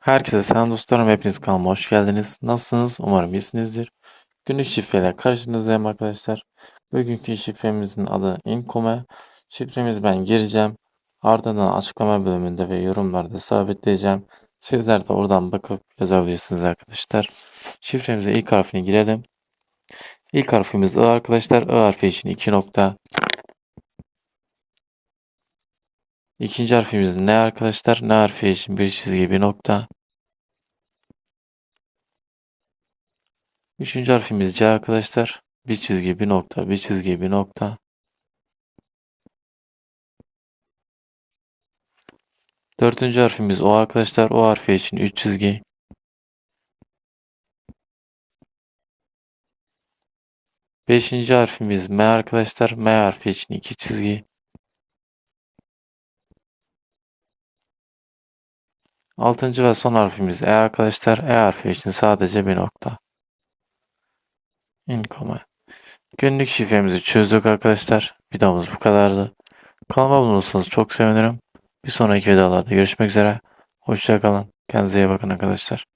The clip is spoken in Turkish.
Herkese selam dostlarım. Hepiniz kanalıma hoş geldiniz. Nasılsınız? Umarım iyisinizdir. Günlük şifreyle karşınızdayım arkadaşlar. Bugünkü şifremizin adı Inkome. Şifremizi ben gireceğim. Ardından açıklama bölümünde ve yorumlarda sabitleyeceğim. Sizler de oradan bakıp yazabilirsiniz arkadaşlar. Şifremize ilk harfini girelim. İlk harfimiz I arkadaşlar. I harfi için 2 nokta. İkinci harfimiz N arkadaşlar. N harfi için bir çizgi bir nokta. Üçüncü harfimiz C arkadaşlar. Bir çizgi, bir nokta, bir çizgi, bir nokta. Dördüncü harfimiz O arkadaşlar. O harfi için üç çizgi. Beşinci harfimiz M arkadaşlar. M harfi için iki çizgi. Altıncı ve son harfimiz E arkadaşlar. E harfi için sadece bir nokta. Income. Günlük şifremizi çözdük arkadaşlar. Videomuz bu kadardı. Kanalıma abone çok sevinirim. Bir sonraki videolarda görüşmek üzere. Hoşçakalın. Kendinize iyi bakın arkadaşlar.